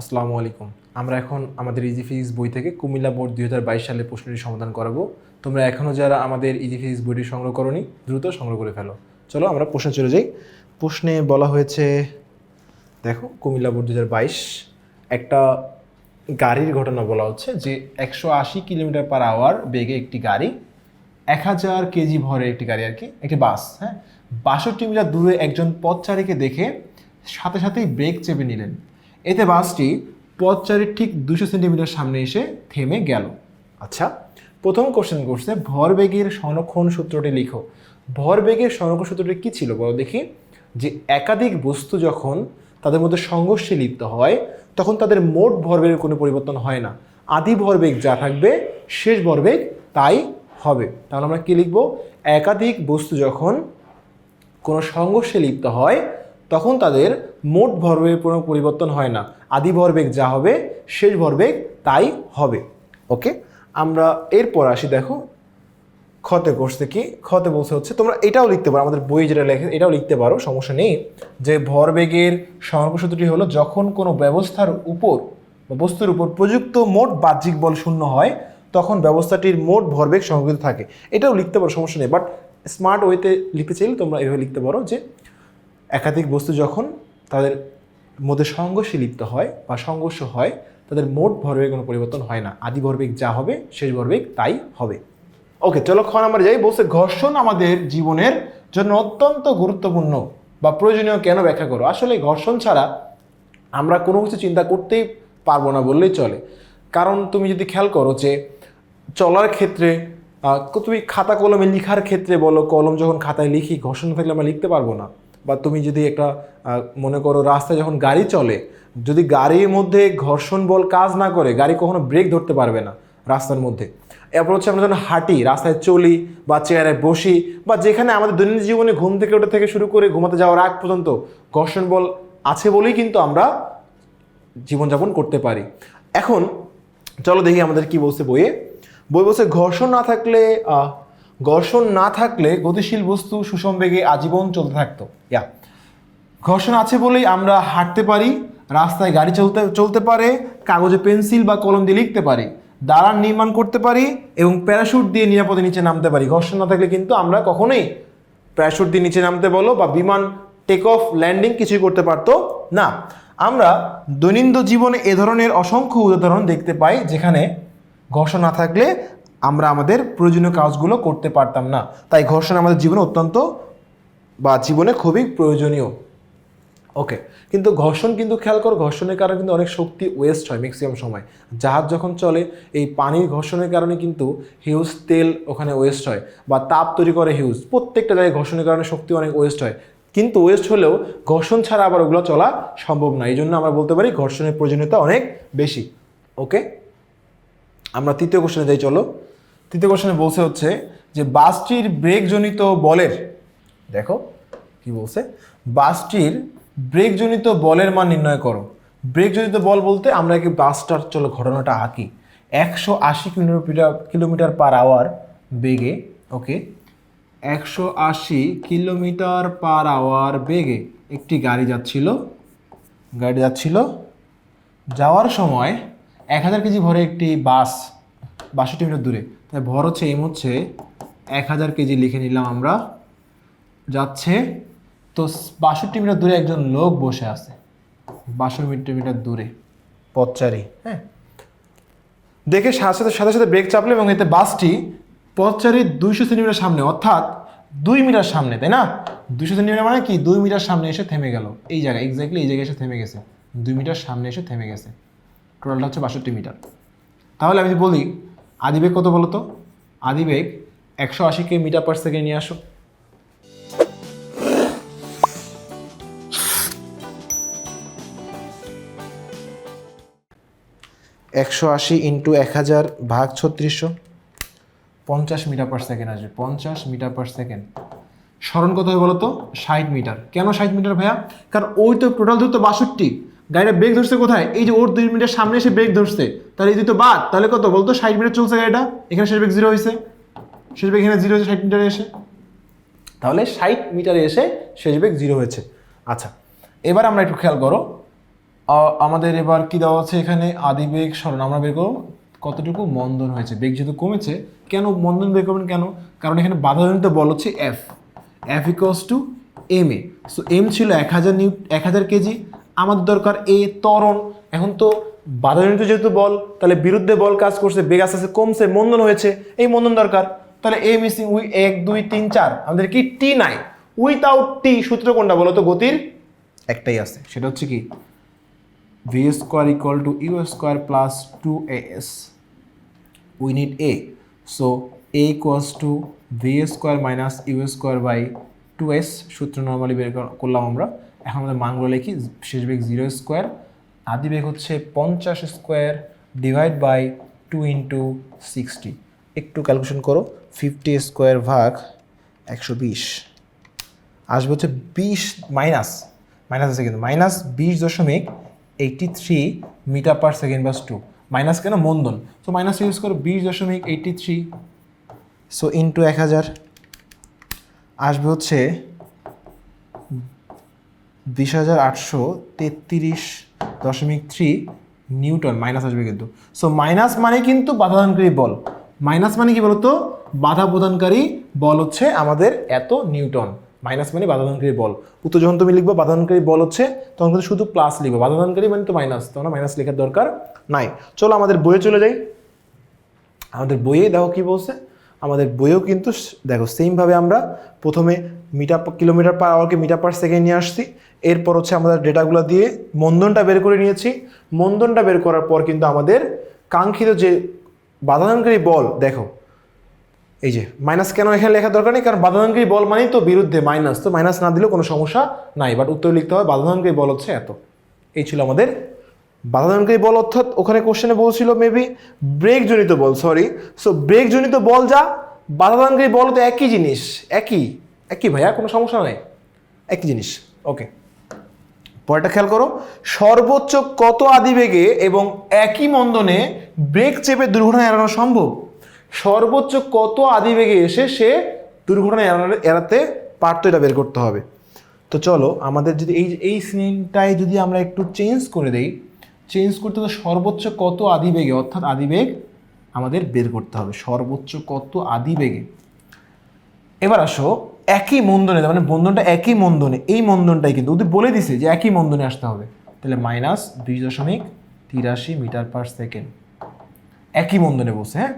আসসালামু আলাইকুম। আমরা এখন আমাদের ইজি ফিজিক্স বই থেকে কুমিল্লা বোর্ড দুই হাজার বাইশ সালে প্রশ্নটি সমাধান করাবো। তোমরা এখনও যারা আমাদের ইজি ফিজিক্স বইটি সংগ্রহ করনি, দ্রুত সংগ্রহ করে ফেলো। চলো আমরা প্রশ্নে চলে যাই। প্রশ্নে বলা হয়েছে, দেখো, কুমিল্লা বোর্ড দু হাজার বাইশ, একটা গাড়ির ঘটনা বলা হচ্ছে যে একশো আশি কিলোমিটার পার আওয়ার বেগে একটি গাড়ি, এক হাজার কেজি ভরের একটি গাড়ি আর কি, একটি বাস হ্যাঁ? বাষট্টি মিটার দূরে একজন পথচারীকে দেখে সাথে সাথেই ব্রেক চেপে নিলেন। এতে বাসটি পথচারীর ঠিক দুশো সেন্টিমিটার সামনে এসে থেমে গেল। আচ্ছা প্রথম কোশ্চেন করছে, ভরবেগের সংরক্ষণ সূত্রটি লিখো। ভরবেগের সংরক্ষণ সূত্রটি কী ছিল বলো দেখি। যে একাধিক বস্তু যখন তাদের মধ্যে সংঘর্ষে লিপ্ত হয়, তখন তাদের মোট ভরবেগের কোনো পরিবর্তন হয় না। আদি ভরবেগ যা থাকবে, শেষ ভরবেগ তাই হবে। তাহলে আমরা কি লিখব? একাধিক বস্তু যখন কোনো সংঘর্ষে লিপ্ত হয় তখন তাদের মোট ভরবেগের কোনো পরিবর্তন হয় না। আদি ভরবেগ যা হবে, শেষ ভরবেগ তাই হবে। ওকে আমরা এরপর আসি, দেখো, ক্ষতে করছে কি? ক্ষতে বলছে হচ্ছে, তোমরা এটাও লিখতে পারো, আমাদের বই যেটা লেখে, এটাও লিখতে পারো, সমস্যা নেই। যে ভরবেগের সূত্রটি হলো, যখন কোনো ব্যবস্থার উপর বস্তুর উপর প্রযুক্ত মোট বাহ্যিক বল শূন্য হয়, তখন ব্যবস্থাটির মোট ভরবেগ সংরক্ষিত থাকে। এটাও লিখতে পারো, সমস্যা নেই বাট স্মার্ট ওয়েতে লিখতে চাইলে তোমরা এভাবে লিখতে পারো যে একাধিক বস্তু যখন তাদের মধ্যে সংঘর্ষে লিপ্ত হয় বা সংঘর্ষ হয়, তাদের মোট ভরবেগ কোনো পরিবর্তন হয় না। আদি ভরবেগ যা হবে, শেষ ভরবেগ তাই হবে। ওকে চলো খ নাম্বার যাই। বলছে, ঘর্ষণ আমাদের জীবনের জন্য অত্যন্ত গুরুত্বপূর্ণ বা প্রয়োজনীয় কেন ব্যাখ্যা করো? আসলে ঘর্ষণ ছাড়া আমরা কোনো কিছু চিন্তা করতেই পারব না বললেই চলে। কারণ তুমি যদি খেয়াল করো যে চলার ক্ষেত্রে তুমি খাতা কলমে লিখার ক্ষেত্রে বলো, কলম যখন খাতায় লিখি, ঘর্ষণ থাকলে আমরা লিখতে পারব না। বা তুমি যদি একটা মনে করো রাস্তায় যখন গাড়ি চলে, যদি গাড়ির মধ্যে ঘর্ষণ বল কাজ না করে, গাড়ি কখনো ব্রেক ধরতে পারবে না রাস্তার মধ্যে। এরপর হচ্ছে আমরা যখন হাঁটি, রাস্তায় চলি বা চেয়ারে বসি বা যেখানে আমাদের দৈনন্দিন জীবনে ঘুম থেকে ওঠা থেকে শুরু করে ঘুমাতে যাওয়ার আগ পর্যন্ত ঘর্ষণ বল আছে বলেই কিন্তু আমরা জীবনযাপন করতে পারি। এখন চলো দেখি আমাদের কি বলছে বইয়ে। বই বলছে, ঘর্ষণ না থাকলে ঘর্ষণ না থাকলে গতিশীল বস্তু সুষম বেগে আজীবন চলতে থাকতো। ইয়া ঘর্ষণ আছে বলেই আমরা হাঁটতে পারি, রাস্তায় গাড়ি চলতে চলতে পারে, কাগজে পেন্সিল বা কলম দিয়ে লিখতে পারি, দালান নির্মাণ করতে পারি এবং প্যারাশুট দিয়ে নিরাপদে নিচে নামতে পারি। ঘর্ষণ না থাকলে কিন্তু আমরা কখনোই প্যারাশুট দিয়ে নিচে নামতে বলো বা বিমান টেক অফ ল্যান্ডিং কিছুই করতে পারতো না। আমরা দৈনন্দিন জীবনে এ ধরনের অসংখ্য উদাহরণ দেখতে পাই যেখানে ঘর্ষণ না থাকলে আমরা আমাদের প্রয়োজনীয় কাজগুলো করতে পারতাম না। তাই ঘর্ষণ আমাদের জীবনে অত্যন্ত বা জীবনে খুবই প্রয়োজনীয়। ওকে, কিন্তু ঘর্ষণ কিন্তু খেয়াল করো, ঘর্ষণের কারণে কিন্তু অনেক শক্তি ওয়েস্ট হয় ম্যাক্সিমাম সময়। জাহাজ যখন চলে, এই পানির ঘর্ষণের কারণে কিন্তু হিউজ তেল ওখানে ওয়েস্ট হয় বা তাপ তৈরি করে হিউজ প্রত্যেকটা জায়গায় ঘর্ষণের কারণে শক্তি অনেক ওয়েস্ট হয়। কিন্তু ওয়েস্ট হলেও ঘর্ষণ ছাড়া আবার ওগুলো চলা সম্ভব না। এই জন্য আমরা বলতে পারি ঘর্ষণের প্রয়োজনীয়তা অনেক বেশি। ওকে, আমরা তৃতীয় কোশ্চেনে যাই, চলো। তৃতীয় কোশ্চেনে বলছে হচ্ছে যে বাসটির ব্রেকজনিত বলের, দেখো কি বলছে? বাসটির ব্রেকজনিত বলের মান নির্ণয় করো। ব্রেকজনিত বল বলতে আমরা কি বাসটার চলো ঘটনাটা আঁকি? একশো আশি কিলোমিটার কিলোমিটার পার আওয়ার বেগে ওকে একশো আশি কিলোমিটার পার আওয়ার বেগে একটি গাড়ি যাচ্ছিল গাড়ি যাচ্ছিল, যাওয়ার সময় এক হাজার কেজি ভরে একটি বাস বাষট্টি মিটার দূরে। তাই ভর হচ্ছে এম হচ্ছে এক হাজার কেজি লিখে নিলাম আমরা। যাচ্ছে, তো বাষট্টি মিটার দূরে একজন লোক বসে আছে। বাষট্টি মিটার দূরে। পথচারী হ্যাঁ। দেখে সাথে সাথে সাথে ব্রেক চাপলো এবং এতে বাসটি পথচারীর দুইশো সেন্টিমিটার সামনে, অর্থাৎ দুই মিটার সামনে, তাই না? দুইশো সেন্টিমিটার মানে কি? দুই মিটার সামনে এসে থেমে গেল। এই জায়গায় এক্স্যাক্টলি এই জায়গায় এসে থেমে গেছে। দুই মিটার সামনে এসে থেমে গেছে। টোটালটা হচ্ছে বাষট্টি মিটার। তাহলে আমি বলি আদিবেগ কত বলো তো? আদিবেগ একশো আশিকে মিটার পার সেকেন্ড নিয়ে আসো। একশো আশি ইন্টু এক হাজার ভাগ ছত্রিশশো, পঞ্চাশ মিটার পার সেকেন্ড আসবে। পঞ্চাশ মিটার পার সেকেন্ড স্মরণ কত হয় বলো তো? ষাট মিটার। কেন ষাট মিটার ভাইয়া? কারণ ওই তো টোটাল দূরত্ব বাষট্টি। গাড়িটা ব্রেক ধরছে কোথায়? এই যে ওর দুই মিনিটের সামনে এসে ব্রেক ধরছে। তাহলে এই তো বাদ। তাহলে কত? বলতো ষাট মিটার চলছে গাড়িটা? এখানে শেষ ব্রেক জিরো হয়েছে। শেষ ব্রেক এখানে জিরো হয়েছে, ষাট মিটারে এসে। তাহলে ষাট মিটারে এসে শেষ বেগ জিরো হয়েছে। আচ্ছা এবার আমরা একটু খেয়াল করো। আমাদের এবার কি দেওয়া আছে এখানে? আদি বেগ স্মরণ আমরা বের করব। কতটুকু মন্দন হয়েছে? বেগ যেহেতু কমেছে, কেন মন্দন বের করবেন কেন? কারণ এখানে বাধাজনিত বল হচ্ছে F F equals to M A so M ছিল এক হাজার নিউ এক হাজার কেজি। আমাদের দরকার এ তরণ এখন তো বাধাজনিত যেহেতু বল তাহলে বিরুদ্ধে বল কাজ করছে বেগ আস্তে আস্তে কমছে মন্দন হয়েছে এই মন্দন দরকার। তাহলে এ মিসিং উই এক দুই তিন চার আমাদের কি টি নাই? উইথাউট টি সূত্র কোনটা বলো তো গতির? একটাই আছে। সেটা হচ্ছে কি? V square equal to U square plus two A S we need A so A equals to V square minus U square by two S সূত্র নর্মালি বের করলাম আমরা। এখন আমাদের মানগুলো লিখি, শেষ বেগ জিরো স্কোয়ার আদি বেগ হচ্ছে পঞ্চাশ square divide by two into sixty একটু ক্যালকুলেশন করো ফিফটি স্কোয়ার ভাগ একশো বিশ। আসবে হচ্ছে বিশ মাইনাস মাইনাস আছে কিন্তু মাইনাস বিশ দশমিক eighty three metre per second bus to minus কেন? মন্দন। তো মাইনাস ইউজ করো বিশ দশমিক এইটটি থ্রি সো ইন্টু এক হাজার। আসবে হচ্ছে বিশ হাজার আটশো তেত্রিশ দশমিক থ্রি নিউটন মাইনাস আসবে কিন্তু। সো মাইনাস মানে কিন্তু বাধাদানকারী বল। মাইনাস মানে কি বলতো? বাধা প্রদানকারী বল হচ্ছে আমাদের এত নিউটন। মাইনাস মানে বাধাদানকারী বল। উত্তর যখন তুমি লিখব, বাধাদানকারী বল হচ্ছে, তখন কিন্তু শুধু প্লাস লিখব। বাধাদানকারী মানে তো মাইনাস তখন মাইনাস লেখার দরকার নাই। চলো আমাদের বইয়ে চলে যাই। আমাদের বইয়ে দেখো কি বলছে? আমাদের বইয়েও কিন্তু দেখো সেমভাবে আমরা প্রথমে মিটার কিলোমিটার পার আওয়ারকে মিটার পার সেকেন্ড নিয়ে আসছি। এরপর হচ্ছে আমাদের ডেটাগুলো দিয়ে মন্দনটা বের করে নিয়েছি। মন্দনটা বের করার পর কিন্তু আমাদের কাঙ্ক্ষিত যে বাধাদানকারী বল, দেখো, এই যে মাইনাস কেন এখানে লেখার দরকার নেই? কারণ বাধাদানকারী বল মানেই তো বিরুদ্ধে মাইনাস তো মাইনাস না দিলেও কোনো সমস্যা নাই। বাট উত্তর লিখতে হবে বাধাদানকারী বল হচ্ছে এত। এই ছিল আমাদের বাধাদানকারী বল, অর্থাৎ ওখানে কোশ্চেনে বলছিল মেবি ব্রেক জনিত বল সরি সো ব্রেক জনিত বল যা বাধাদানকারী বল তো একই জিনিস। একই একই ভাইয়া, কোনো সমস্যা নাই। একই জিনিস। ওকে পরেরটা খেয়াল করো, সর্বোচ্চ কত আদিবেগে এবং একই মন্দনে ব্রেক চেপে দুর্ঘটনা এড়ানো সম্ভব? সর্বোচ্চ কত আদিবেগে এসে সে দুর্ঘটনা এড়ানো, এড়াতে পারতো এটা বের করতে হবে? তো চলো, আমাদের যদি এই এই সিনটাই যদি আমরা একটু চেঞ্জ করে দেই চেঞ্জ করতে হলে সর্বোচ্চ কত আদিবেগে, অর্থাৎ আদিবেগ আমাদের বের করতে হবে। সর্বোচ্চ কত আদিবেগে? এবার আসো একই মন্দনে মানে বন্ধনটা একই মন্দনে, এই মন্দনটাই কিন্তু, ওদের বলে দিছে যে একই মন্দনে আসতে হবে। তাহলে মাইনাস দুই দশমিক তিরাশি মিটার পার সেকেন্ড একই মন্দনে বসে হ্যাঁ?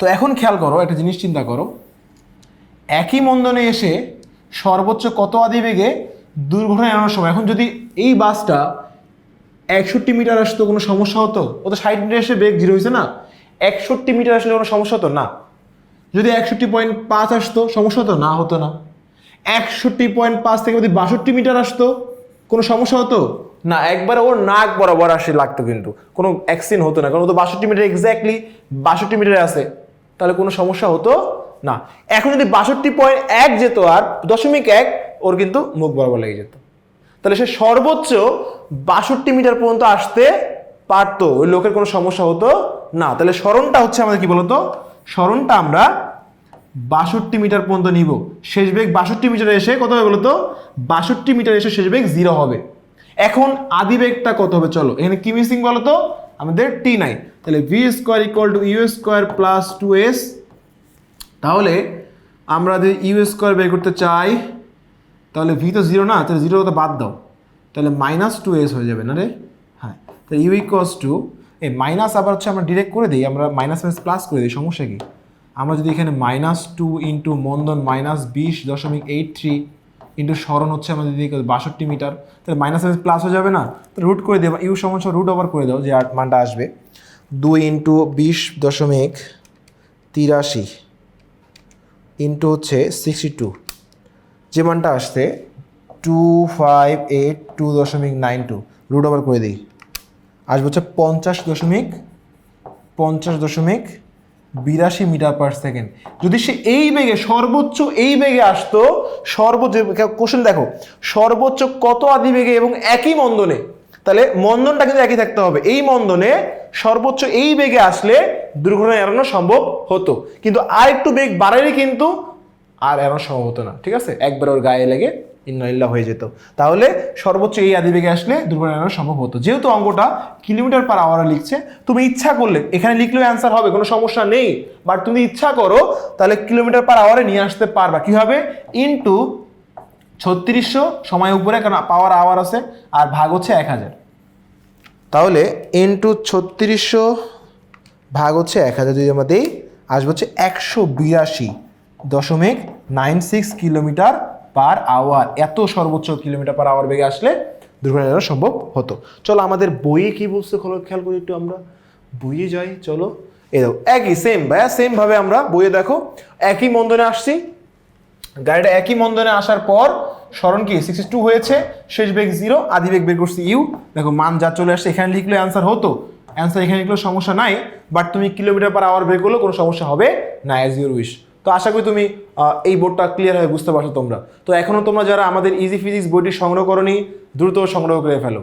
তো এখন খেয়াল করো, একটা জিনিস চিন্তা করো। একই মন্দনে এসে সর্বোচ্চ কত আদিবেগে দুর্ঘটনা এড়ানোর সময়, এখন যদি এই বাসটা একষট্টি মিটার আসতো কোনো সমস্যা হতো? ও তো ষাট মিটার এসে বেগ জিরো হয়েছে না? একষট্টি মিটার আসলে কোনো সমস্যা হতো? না। যদি একষট্টি পয়েন্ট পাঁচ আসতো, সমস্যা হতো? না হতো না। একষট্টি পয়েন্ট পাঁচ থেকে যদি বাষট্টি মিটার আসতো, কোনো সমস্যা হতো? না, একবার ওর নাক বরাবর আসে লাগতো কিন্তু। কোনো অ্যাক্সিডেন্ট হতো না, কারণ ও তো বাষট্টি মিটার এক্স্যাক্টলি বাষট্টি মিটারে আসে তাহলে কোনো সমস্যা হতো না। এখন যদি বাষট্টি পয়েন্ট এক যেত আর দশমিক এক, ওর কিন্তু মুখ বরাবর লেগে যেত। তাহলে সে সর্বোচ্চ বাষট্টি মিটার পর্যন্ত আসতে পারতো, ওই লোকের কোনো সমস্যা হতো না। তাহলে স্মরণটা হচ্ছে আমাদের কি বলতো? স্মরণটা আমরা বাষট্টি মিটার পর্যন্ত নিব। শেষ বেগ বাষট্টি মিটারে এসে কত হবে বলতো? বাষট্টি মিটার এসে শেষ বেগ জিরো হবে। এখন আদি বেগটা কত হবে? চলো, এখানে কি মিসিং বলতো? আমাদের টি নাই তাহলে V square equal to U square plus two S তাহলে আমরা যদি ইউ স্কোয়ার বের করতে চাই, তাহলে ভি তো জিরো না, তাহলে জিরো তো বাদ দাও। তাহলে মাইনাস টু এস হয়ে যাবে না রে? হ্যাঁ তাহলে ইউ ইকোয়াস টু এই মাইনাস আবার হচ্ছে আমরা ডিরেক্ট করে দিই, আমরা মাইনাস মাইনাস প্লাস করে দিই, সমস্যা কি? আমরা যদি এখানে মাইনাস টু ইন্টু মন্দন মাইনাস বিশ দশমিক এইট থ্রি ইন্টু স্মরণ হচ্ছে আমাদের দিকে বাষট্টি মিটার, তাহলে মাইনাস মাইনাস প্লাস হয়ে যাবে না? তাহলে রুট করে দেবো ইউ সমস্যা রুট ওভার করে দাও, যে আট মানটা আসবে। দুই ইন্টু বিশ দশমিক তিরাশি ইন্টু হচ্ছে সিক্সটি টু যে মানটা আসছে টু ফাইভ এইট টু দশমিক নাইন টু রুট ওভার করে দিই। আসবে হচ্ছে পঞ্চাশ দশমিক পঞ্চাশ দশমিক বিরাশি মিটার পার সেকেন্ড। যদি সে এই বেগে, সর্বোচ্চ এই বেগে আসতো, সর্বোচ্চ কোশ্চেন দেখো, সর্বোচ্চ কত আদি বেগে এবং একই মন্দনে, তাহলে মন্দনটা কিন্তু একই থাকতে হবে। এই মন্দনে সর্বোচ্চ এই বেগে আসলে দুর্ঘটনা এড়ানো সম্ভব হতো। কিন্তু আর একটু বেগ বাড়ালে কিন্তু আর এড়ানো সম্ভব হতো না, ঠিক আছে? একবার ওর গায়ে লেগে ইন্নালিল্লাহ হয়ে যেত। তাহলে সর্বোচ্চ এই আদিবেগে আসলে দুর্ঘটনা এড়ানো সম্ভব হতো। যেহেতু অঙ্কটা কিলোমিটার পার আওয়ারে লিখছে, তুমি ইচ্ছা করলে, এখানে লিখলেও অ্যান্সার হবে, কোনো সমস্যা নেই। বাট তুমি ইচ্ছা করো, তাহলে কিলোমিটার পার আওয়ারে নিয়ে আসতে পারবা। কি হবে? ইনটু ছত্রিশশো সময় উপরে, কারণ পাওয়ার আওয়ার আছে, আর ভাগ হচ্ছে এক হাজার। তাহলে ইনটু ছত্রিশশো ভাগ হচ্ছে এক হাজার, যদি আমরা দিই, আসবে হচ্ছে একশো বিরাশি দশমিক nine six kilometre per hour, এত সর্বোচ্চ কিলোমিটার পার আওয়ার বেগে আসলে দুর্ঘটনা এড়ানো সম্ভব হতো। চলো, আমাদের বইয়ে কি বলছে খেয়াল করি একটু আমরা। বইয়ে যাই, চলো। এই দেখো, একই সেম ভাইয়া সেম ভাবে আমরা বইয়ে দেখো। একই মন্দনে আসছি। গাড়িটা একই মন্দনে আসার পর, স্মরণ কি? সিক্সটি টু হয়েছে, শেষ বেগ জিরো আদি বেগ বের করছি ইউ দেখো, মান যা চলে আসছে, এখানে লিখলে অ্যান্সার হতো। অ্যান্সার এখানে লিখলেও সমস্যা নাই বাট তুমি কিলোমিটার পার আওয়ার বের করলেও কোনো সমস্যা হবে না অ্যাজ ইউর উইশ তো আশা করি তুমি এই বোর্ডটা ক্লিয়ার হয়ে বুঝতে পারছ তোমরা। তো এখনও তোমরা যারা আমাদের ইজি ফিজিক্স বইটি সংগ্রহ করনি, দ্রুত সংগ্রহ করে ফেলো।